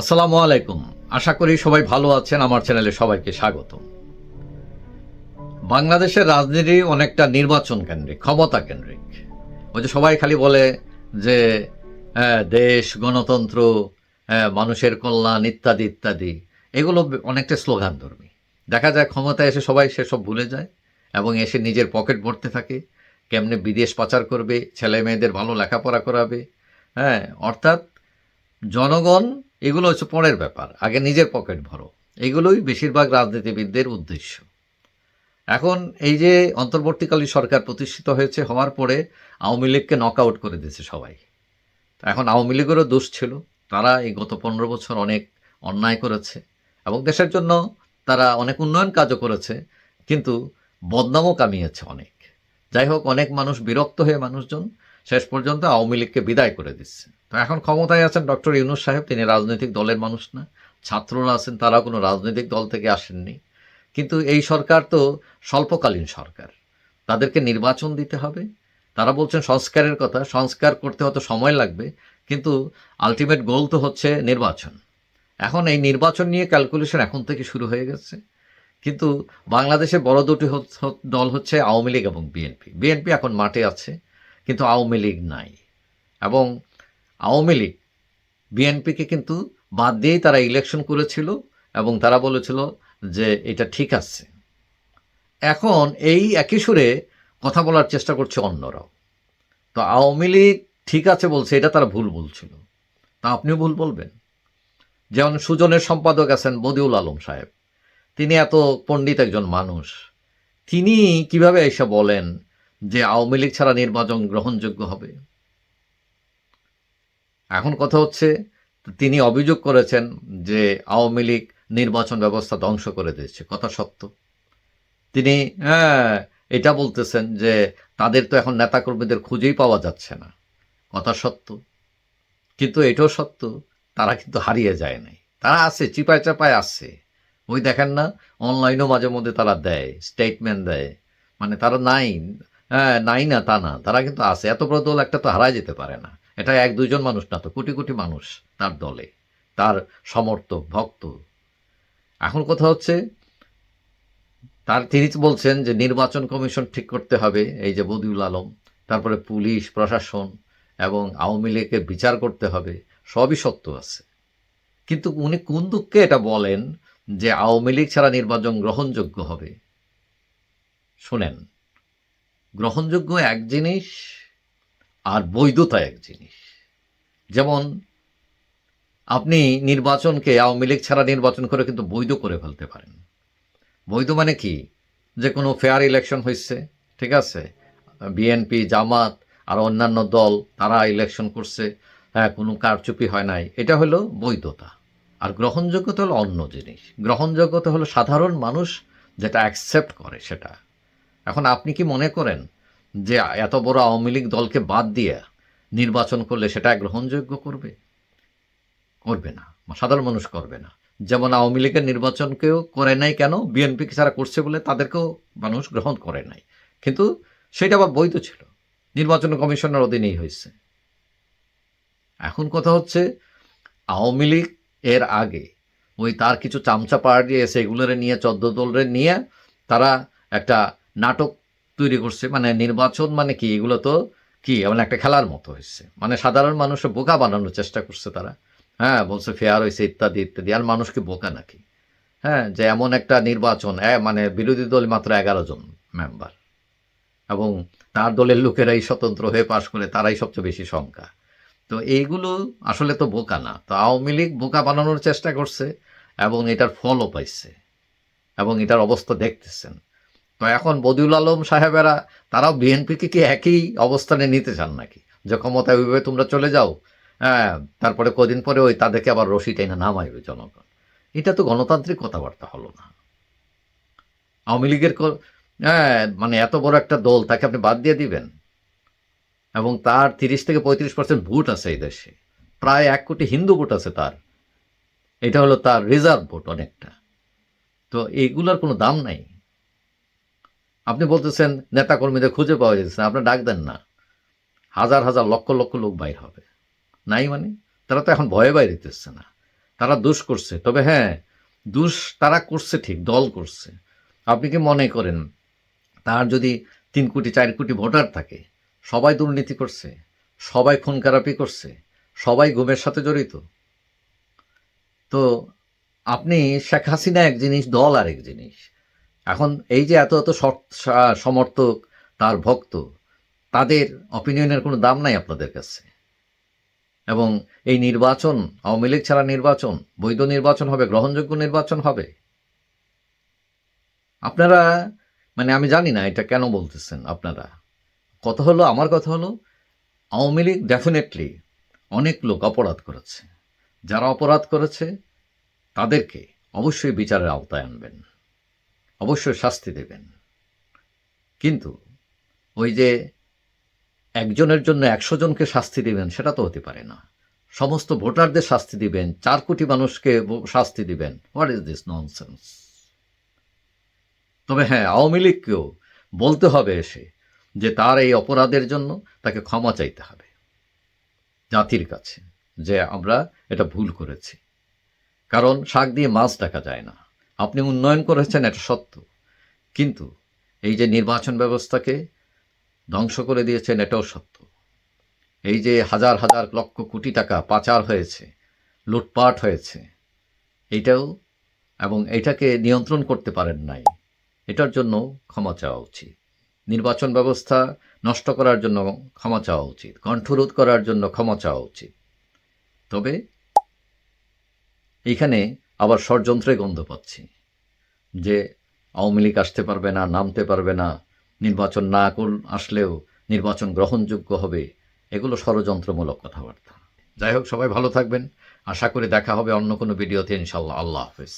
আসসালামু আলাইকুম। আশা করি সবাই ভালো আছেন, আমার চ্যানেলে সবাইকে স্বাগত বাংলাদেশের রাজনীতি অনেকটা নির্বাচন কেন্দ্রিক, ক্ষমতা কেন্দ্রিক। ওই যে সবাই খালি বলে যে দেশ, গণতন্ত্র মানুষের কল্যাণ ইত্যাদি ইত্যাদি, এগুলো অনেকটা স্লোগান ধর্মী দেখা যায় ক্ষমতায় এসে সবাই সেসব ভুলে যায় এবং এসে নিজের পকেট ভরতে থাকে, কেমনে বিদেশ পাচার করবে ছেলে মেয়েদের ভালো লেখাপড়া করাবে হ্যাঁ অর্থাৎ জনগণ এগুলো হচ্ছে পরের ব্যাপার। আগে নিজের পকেট ভরো। এগুলোই বেশিরভাগ রাজনীতিবিদদের উদ্দেশ্য। এখন এই যে অন্তর্বর্তীকালীন সরকার প্রতিষ্ঠিত হয়েছে, হওয়ার পরে আওয়ামী লীগকে নক আউট করে দিয়েছে সবাই। এখন আওয়ামী লীগেরও দোষ ছিল। তারা এই গত পনেরো বছর অনেক অন্যায় করেছে এবং দেশের জন্য তারা অনেক উন্নয়ন কাজও করেছে, কিন্তু বদনামও কামিয়েছে অনেক। যাই হোক, অনেক মানুষ বিরক্ত হয়ে মানুষজন শেষ পর্যন্ত আওয়ামী লীগকে বিদায় করে দিচ্ছে। তো এখন ক্ষমতায় আছেন ডক্টর ইউনুস সাহেব, তিনি রাজনৈতিক দলের মানুষ না। ছাত্ররা আছেন, তারা কোনো রাজনৈতিক দল থেকে আসেননি। কিন্তু এই সরকার তো স্বল্পকালীন সরকার। তাদেরকে নির্বাচন দিতে হবে। তারা বলছেন সংস্কারের কথা, সংস্কার করতে হয়তো সময় লাগবে, কিন্তু আলটিমেট গোল তো হচ্ছে নির্বাচন। এখন এই নির্বাচন নিয়ে ক্যালকুলেশন এখন থেকে শুরু হয়ে গেছে। কিন্তু বাংলাদেশে বড় দুটি দল হচ্ছে আওয়ামী লীগ এবং বিএনপি। বিএনপি এখন মাঠে আছে। কিন্তু আওয়ামী লীগ নাই। এবং আওয়ামী লীগ বিএনপিকে কিন্তু বাদ দিয়েই তারা ইলেকশন করেছিল এবং তারা বলেছিল যে এটা ঠিক আছে। এখন এই একই সুরে কথা বলার চেষ্টা করছে অন্যরাও। তো আওয়ামী লীগ ঠিক আছে বলছে, এটা তারা ভুল বলছিল। তা আপনিও ভুল বলবেন। যেমন সুজনের সম্পাদক আছেন বদিউল আলম সাহেব। তিনি এত পণ্ডিত একজন মানুষ। তিনি কীভাবে এসে বলেন যে আওয়ামী লীগ ছাড়া নির্বাচন গ্রহণযোগ্য হবে। এখন কথা হচ্ছে, তিনি অভিযোগ করেছেন যে আওয়ামী লীগ নির্বাচন ব্যবস্থা ধ্বংস করে দিয়েছে। কথা সত্য। তিনি হ্যাঁ এটা বলতেছেন যে তাদের তো এখন নেতাকর্মীদের খুঁজেই পাওয়া যাচ্ছে না। কথা সত্য। কিন্তু এটাও সত্য, তারা কিন্তু হারিয়ে যায় নাই। তারা আছে, চিপায় চাপায় আছে। ওই দেখেন না, অনলাইনেও মাঝে মধ্যে তারা দেয় স্টেটমেন্ট দেয়। মানে তারা নাই নাই না, তা না। তারা কিন্তু আছে। এত বড় দল একটা তো হারায় যেতে পারে না। এটা এক দুজন মানুষ না তো, কোটি কোটি মানুষ তার দলে। তার সমর্থক ভক্ত। এখন কথা হচ্ছে, তার তিনি বলছেন যে নির্বাচন কমিশন ঠিক করতে হবে, এই যে বদিউল আলম, তারপরে পুলিশ, প্রশাসন এবং আওয়ামী লীগকে বিচার করতে হবে, সবই সত্য আছে। কিন্তু উনি কোন দুঃখে এটা বলেন যে আওয়ামী লীগ ছাড়া নির্বাচন গ্রহণযোগ্য হবে? শুনেন। গ্রহণযোগ্য এক জিনিস আর বৈধতা এক জিনিস। যেমন, আপনি নির্বাচনকে, আওয়ামী লীগ ছাড়া নির্বাচন করে কিন্তু বৈধ করে ফেলতে পারেন। বৈধ মানে কি? যে কোনো ফেয়ার ইলেকশন হয়েছে ঠিক আছে? বিএনপি জামাত, আর অন্যান্য দল, তারা ইলেকশন করছে হ্যাঁ কোনো কারচুপি হয় নাই। এটা হলো বৈধতা। আর গ্রহণযোগ্যতা হলো অন্য জিনিস। গ্রহণযোগ্যতা হলো সাধারণ মানুষ যেটা অ্যাকসেপ্ট করে সেটা। এখন আপনি কি মনে করেন যে এত বড় আওয়ামী লীগ দলকে বাদ দিয়ে নির্বাচন করলে সেটা গ্রহণযোগ্য করবে? করবে না। সাধারণ মানুষ করবে না। যেমন আওয়ামী লীগের নির্বাচনকেও করে নাই কেন? বিএনপি যারা করছে বলে তাদেরকেও মানুষ গ্রহণ করে নাই। কিন্তু সেটা আবার বৈধ ছিল। নির্বাচন কমিশনের অধীনেই হয়েছে। এখন কথা হচ্ছে, আওয়ামী লীগ এর আগে ওই তার কিছু চামচা পার্টি এসে এগুলোরে নিয়ে, চোদ্দ দলরে নিয়ে তারা একটা নাটক তৈরি করছে মানে নির্বাচন মানে কি? এগুলো তো কি? মানে একটা খেলার মতো হয়েছে। মানে সাধারণ মানুষের বোকা বানানোর চেষ্টা করছে তারা। হ্যাঁ বলছে ফেয়ার হয়েছে, ইত্যাদি ইত্যাদি। আর মানুষকে বোকা নাকি? হ্যাঁ যে এমন একটা নির্বাচন মানে বিরোধী দল মাত্র এগারো জন মেম্বার এবং তার দলের লোকেরাই স্বতন্ত্র হয়ে পাশ করে, তারাই সবচেয়ে বেশি সংখ্যা। তো এইগুলো আসলে তো বোকা না। তো আওয়ামী লীগ বোকা বানানোর চেষ্টা করছে এবং এটার ফলও পাইছে এবং এটার অবস্থা দেখতেছেন। তো এখন বদিউল আলম সাহেবেরা, তারাও বিএনপিকে কি একই অবস্থানে নিতে চান নাকি? যে ক্ষমতায় ওইভাবে তোমরা চলে যাও হ্যাঁ তারপরে কদিন পরে ওই তাদেরকে আবার রশি টাইনা নামাইবে জনগণ। এটা তো গণতান্ত্রিক কথাবার্তা হলো না। আওয়ামী লীগের হ্যাঁ মানে এত বড় একটা দল, তাকে আপনি বাদ দিয়ে দিবেন? এবং তার তিরিশ থেকে পঁয়ত্রিশ পার্সেন্ট ভোট আছে এই দেশে। প্রায় এক কোটি হিন্দু ভোট আছে তার। এটা হলো তার রিজার্ভ ভোট অনেকটা। তো এইগুলোর কোনো দাম নাই। আপনি বলতেছেন, নেতাকর্মীদের খুঁজে পাওয়া যাচ্ছে আপনি ডাক দেন না। হাজার হাজার লক্ষ লক্ষ লোক বাইর হবে। নাই মানে? তারা তো এখন ভয়ে বাইরে দিতেছে না। তারা দোষ করছে। তবে হ্যাঁ দোষ তারা করছে ঠিক, দল করছে। আপনি কি মনে করেন, তার যদি তিন কোটি, চার কোটি ভোটার থাকে, সবাই দুর্নীতি করছে, সবাই খুন খারাপি করছে, সবাই ঘুমের সাথে জড়িত? তো আপনি শেখ হাসিনা এক জিনিস, দল আরেক জিনিস। এখন এই যে এত এত সমর্থক, তার ভক্ত, তাদের অপিনিয়নের কোনো দাম নাই আপনাদের কাছে। এবং এই নির্বাচন, আওয়ামী লীগ ছাড়া নির্বাচন, বৈধ নির্বাচন হবে, গ্রহণযোগ্য নির্বাচন হবে? আপনারা মানে আমি জানি না এটা কেন বলতেছেন আপনারা। কথা হলো, আমার কথা হলো, আওয়ামী লীগ ডেফিনেটলি অনেক লোক অপরাধ করেছে। যারা অপরাধ করেছে, তাদেরকে অবশ্যই বিচারের আওতায় আনবেন। অবশ্যই শাস্তি দেবেন। কিন্তু ওই যে একজনের জন্য একশো জনকে শাস্তি দিবেন, সেটা তো হতে পারে না। সমস্ত ভোটারদের শাস্তি দিবেন, চার কোটি মানুষকে শাস্তি দিবেন। হোয়াট ইজ দিস ননসেন্স তবে হ্যাঁ আওয়ামী লীগকেও বলতে হবে এসে যে তার এই অপরাধের জন্য তাকে ক্ষমা চাইতে হবে। জাতির কাছে যে আমরা এটা ভুল করেছি। কারণ শাক দিয়ে মাছ দেখা যায় না। আপনি উন্নয়ন করেছেন, এটা সত্য। কিন্তু এই যে নির্বাচন ব্যবস্থাকে ধ্বংস করে দিয়েছেন, এটাও সত্য। এই যে হাজার হাজার লক্ষ কোটি টাকা পাচার হয়েছে, লুটপাট হয়েছে এইটাও এবং এটাকে নিয়ন্ত্রণ করতে পারেন নাই, এটার জন্য ক্ষমা চাওয়া উচিত। নির্বাচন ব্যবস্থা নষ্ট করার জন্য ক্ষমা চাওয়া উচিত, কণ্ঠরোধ করার জন্য ক্ষমা চাওয়া উচিত। তবে এইখানে আবার ষড়যন্ত্রে গন্ধ পাচ্ছি যে আওয়ামী লীগ আসতে পারবে না, নামতে পারবে না, নির্বাচন না কর আসলেও নির্বাচন গ্রহণযোগ্য হবে, এগুলো ষড়যন্ত্রমূলক কথাবার্তা। যাই হোক, সবাই ভালো থাকবেন। আশা করি দেখা হবে অন্য কোনো ভিডিওতে ইনশাল্লাহ আল্লাহ হাফেজ।